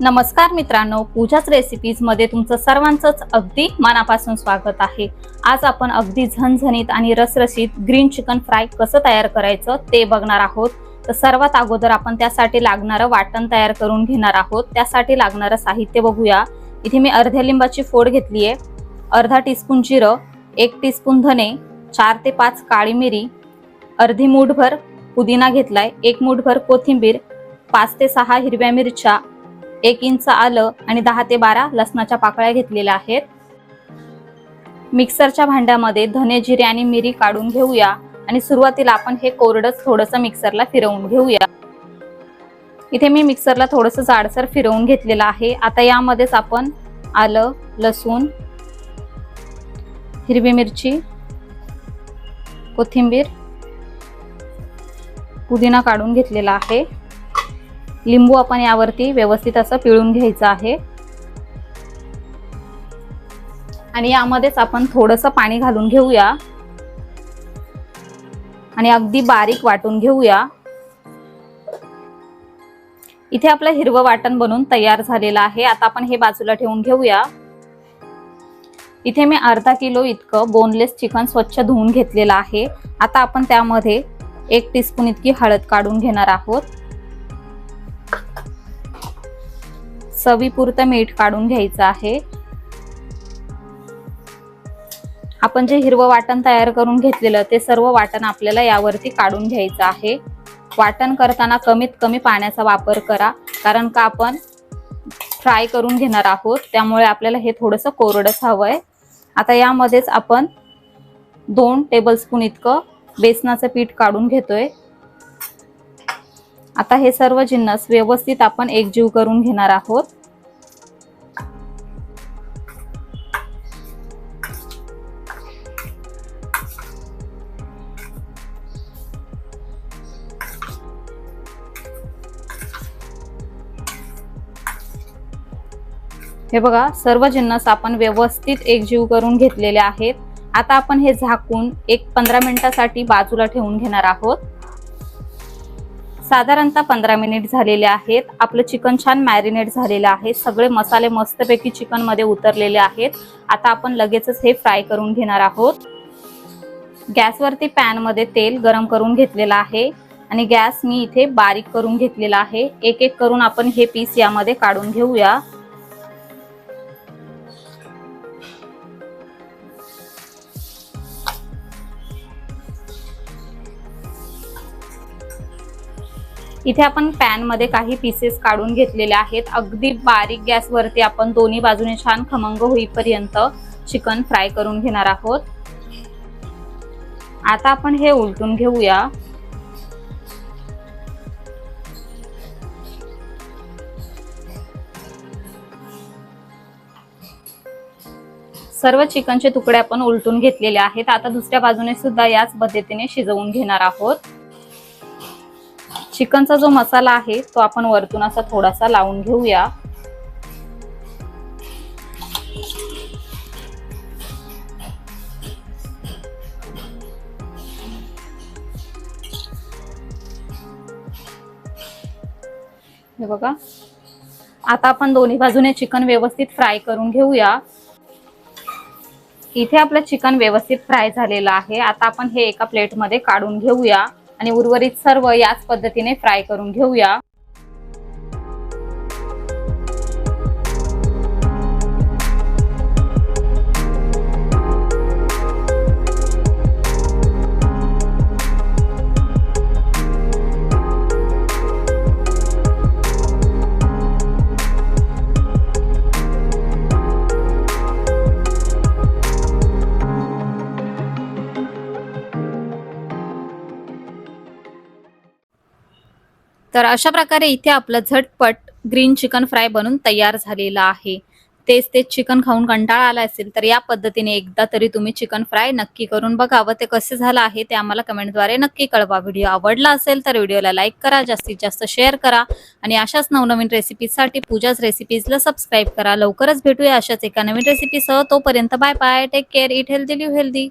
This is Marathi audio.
नमस्कार मित्रांनो पूजाच रेसिपीजमध्ये तुमचं सर्वांचंच अगदी मनापासून स्वागत आहे. आज आपण अगदी झणझणीत आणि रसरशीत ग्रीन चिकन फ्राय कसं तयार करायचं ते बघणार आहोत. तर सर्वात अगोदर आपण त्यासाठी लागणारं वाटण तयार करून घेणार आहोत. त्यासाठी लागणारं साहित्य बघूया. इथे मी अर्ध्या लिंबाची फोड घेतली आहे. अर्धा टीस्पून जिरं एक टीस्पून धने चार ते पाच काळी मिरी अर्धी मूठभर पुदिना घेतलाय एक मूठभर कोथिंबीर पाच ते सहा हिरव्या मिरच्या एक इंच आलं आणि दहा ते बारा लसणाच्या पाकळ्या घेतलेल्या आहेत. मिक्सरच्या भांड्यामध्ये धने जिरे आणि मिरी काढून घेऊया. आणि सुरुवातीला आपण हे कोरडच थोडंसं मिक्सरला फिरवून घेऊया. इथे मी मिक्सरला थोडंसं जाडसर फिरवून घेतलेलं आहे. आता यामध्येच आपण आलं लसूण हिरवी मिरची कोथिंबीर पुदिना काढून घेतलेला आहे. लिंबू आपण यावरती व्यवस्थित असं पिळून घ्यायचं आहे. आणि यामध्येच आपण थोडंसं पाणी घालून घेऊया. आणि अगदी बारीक वाटून घेऊया. इथे आपलं हिरवं वाटण बनून तयार झालेलं आहे. आता आपण हे बाजूला ठेवून घेऊया. इथे मी अर्धा किलो इतकं बोनलेस चिकन स्वच्छ धुवून घेतलेलं आहे. आता आपण त्यामध्ये एक टीस्पून इतकी हळद काढून घेणार आहोत. चवीपुरतं मीठ काढून घ्यायचं आहे. आपण जे हिरवं वाटण तयार करून घेतलेलं ते सर्व वाटण आपल्याला यावरती काढून घ्यायचं आहे. वाटण करताना कमीत कमी पाण्याचा वापर करा कारण का आपण फ्राय करून घेणार आहोत त्यामुळे आपल्याला हे थोडंसं कोरडंच हवंय. आता यामध्येच आपण दोन टेबलस्पून इतकं बेसनाचं पीठ काढून घेतोय. आता हे सर्व जिन्नस व्यवस्थित आपण एकजीव करून घेणार आहोत. हे बघा सर्व जिन्नस आपण व्यवस्थित एकजीव करून घेतलेले आहेत. आता आपण हे झाकून एक पंधरा मिनिटासाठी बाजूला ठेवून घेणार आहोत. साधारणतः पंधरा मिनिट झालेले आहेत. आपलं चिकन छान मॅरिनेट झालेलं आहे. सगळे मसाले मस्तपैकी चिकनमध्ये उतरलेले आहेत. आता आपण लगेचच हे फ्राय करून घेणार आहोत. गॅसवरती पॅनमध्ये तेल गरम करून घेतलेलं आहे आणि गॅस मी इथे बारीक करून घेतलेला आहे. एक एक करून आपण हे पीस यामध्ये काढून घेऊया. इथे आपण पॅनमध्ये काही पीसेस काढून घेतलेले आहेत. अगदी बारीक गॅसवरती आपण दोन्ही बाजूने छान खमंग होईपर्यंत चिकन फ्राय करून घेणार आहोत. आता आपण हे उलटून घेऊया. सर्व चिकनचे तुकडे आपण उलटून घेतलेले आहेत. आता दुसऱ्या बाजूने सुद्धा याच पद्धतीने शिजवून घेणार आहोत. चिकनचा जो मसाला आहे तो आपण वरतून असा थोडासा लावून घेऊया. हे बघा. आता आपण दोन्ही बाजूने चिकन व्यवस्थित फ्राय करून घेऊया. इथे आपलं चिकन व्यवस्थित फ्राय झालेलं आहे. आता आपण हे एका प्लेटमध्ये काढून घेऊया. आणि उर्वरित सर्व याच पद्धतीने फ्राय करून घेऊया. तर अशा प्रकारे इथे आपलं झटपट ग्रीन चिकन फ्राय बनून तयार झालेलं आहे. तेच तेच चिकन खाऊन कंटाळा आला असेल तर या पद्धतीने एकदा तरी तुम्ही चिकन फ्राय नक्की करून बघा व ते कसे झालं आहे ते आम्हाला कमेंटद्वारे नक्की कळवा. व्हिडिओ आवडला असेल तर व्हिडिओला लाईक करा जास्तीत जास्त शेअर करा आणि अशाच नवनवीन रेसिपीजसाठी पूजाच रेसिपीजला सबस्क्राईब करा. लवकरच भेटूया अशाच एका नवीन रेसिपीसह. तोपर्यंत bye bye take care eat healthy live healthy.